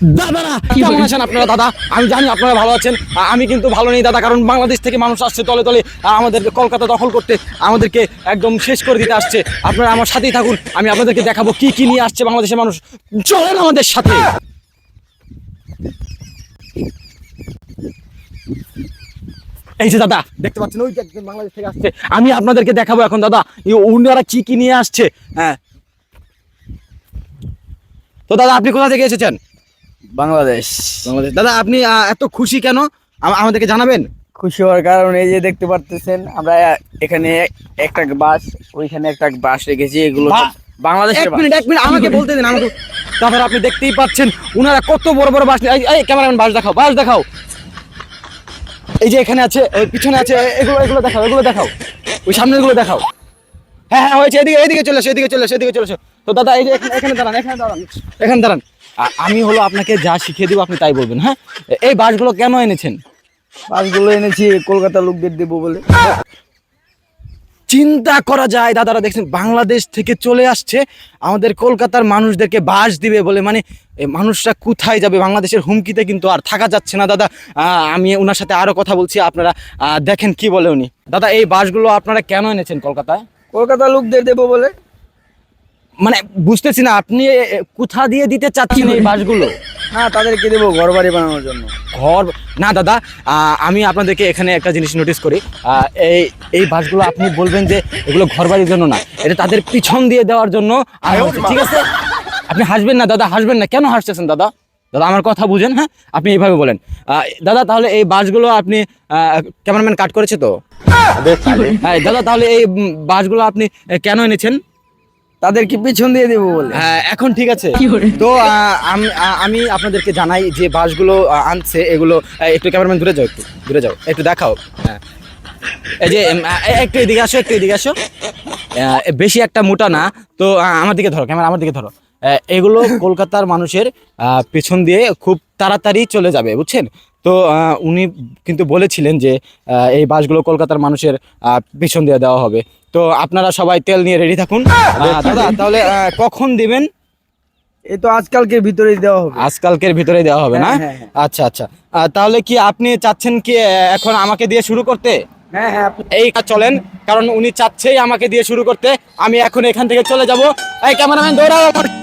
দাদারা কেমন আছেন? আপনারা দাদা? আমি জানি আপনারা ভালো আছেন। আমি কিন্তু ভালো নেই দাদা কারণ বাংলাদেশ থেকে মানুষ আসছে তলে তলে আ- আমাদের কলকাতা দখল করতে আমাদেরকে একদম শেষ করে দিতে আসছে। আপনারা আমার সাথেই থাকুন আমি আপনাদেরকে দেখাবো কি কি নিয়ে আসছে বাংলাদেশের মানুষ। চলেন আমাদের সাথে। এই যে দাদা দেখতে পাচ্ছেন ওই একজন বাংলাদেশ থেকে আসছে। আমি আপনাদেরকে দেখাবো এখন দাদা ওনারা কি কি নিয়ে আসছে? হ্যাঁ। তো দাদা আপনি কোথা থেকে এসেছেন? বাংলাদেশ। বাংলাদেশ। দাদা আপনি এত খুশি কেন? আমাদেরকে জানাবেন। খুশি হওয়ার কারণ এই যে দেখতে পারতেছেন আমরা এখানে একটা বাস ওইখানে একটা বাস রেখেছি এগুলো বাংলাদেশ এক মিনিট এক মিনিট আমাকে বলতে দিন আমাকে তারপরে আপনি দেখতেই পাচ্ছেন উনারা কত বড় বড় বাস এই- ক্যামেরাম্যান বাস দেখাও বাস দেখাও। এই যে এখানে আছে পিছনে আছে এগুলো এগুলো দেখাও এগুলো দেখাও। ওই সামনেরগুলো দেখাও। হ্যাঁ হ্যাঁ হয়েছে এদিকে এদিকে চলে এসো এদিকে চলে এসো এদিকে চলে এসো। তো দাদা এই যে এখানে দাঁড়ান এখানে দাঁড়ান এখানে দাঁড়ান। আমি হলো আপনাকে যা শিখিয়ে দেবো আপনি তাই বলবেন হ্যাঁ? এই বাসগুলো কেন এনেছেন? বাসগুলো এনেছি কলকাতা লোকদের দেবো বলে। চিন্তা করা যায় দাদারা দেখছেন বাংলাদেশ থেকে চলে আসছে আমাদের কলকাতার মানুষদেরকে বাস দিবে বলে মানে মানুষরা কোথায় যাবে? বাংলাদেশের হুমকিতে কিন্তু আর থাকা যাচ্ছে না দাদা। আমি ওনার সাথে আরও কথা বলছি আপনারা দেখেন কি বলে উনি। দাদা এই বাসগুলো আপনারা কেন এনেছেন কলকাতায়? কলকাতা লোকদের দেবো বলে। মানে বুঝতেছি না আপনি কোথা দিয়ে দিতে চাচ্ছেন এই বাসগুলো? হ্যাঁ তাদেরকে দেবো ঘর বাড়ি বানানোর জন্য। ঘর না দাদা আমি আপনাদেরকে এখানে একটা জিনিস নোটিস করি। এই এই বাসগুলো আপনি বলবেন যে এগুলো ঘর বাড়ির জন্য না এটা তাদের পিছন দিয়ে দেওয়ার জন্য ঠিক আছে? আপনি হাসবেন না দাদা হাসবেন না কেন হাসতেছেন দাদা? দাদা আমার কথা বুঝেন হ্যাঁ? আপনি এইভাবে বলেন। আহ, দাদা তাহলে এই বাসগুলো আপনি ক্যামেরাম্যান কাট করেছে তো? হ্যাঁ দাদা তাহলে এই বাসগুলো আপনি কেন এনেছেন? তাদেরকে পিছন দিয়ে দেবো বলে। হ্যাঁ এখন ঠিক আছে। তো আহ, আমি আপনাদেরকে জানাই যে বাসগুলো আনছে এগুলো একটু ক্যামেরাম্যান দূরে যাও একটু দূরে যাও একটু দেখাও। হ্যাঁ। এই যে একটু এদিকে আসো একটু এদিকে আসো। আহ, বেশি একটা মোটা না। তো আমার দিকে ধরো ক্যামেরা আমার দিকে ধরো। আহ, এগুলো কলকাতার মানুষের আহ, পেছন দিয়ে খুব তাড়াতাড়ি চলে যাবে বুঝছেন? তো উনি কিন্তু বলেছিলেন যে এই বাসগুলো কলকাতার মানুষের পেছন দিয়ে দেওয়া হবে। তো আপনারা সবাই তেল নিয়ে রেডি থাকুন। দাদা তাহলে কখন দিবেন? এই তো আজকালকের ভিতরেই দেওয়া হবে। আজকালকের ভিতরেই দেওয়া হবে না? হ্যাঁ, হ্যাঁ, হ্যাঁ। আচ্ছা আচ্ছা। তাহলে কি আপনি চাচ্ছেন কি এখন আমাকে দিয়ে শুরু করতে? হ্যাঁ হ্যাঁ এই কাজ চলেন কারণ উনি চাচ্ছেই আমাকে দিয়ে শুরু করতে। আমি এখন এখান থেকে চলে যাব। এই ক্যামেরাম্যান দৌড়াও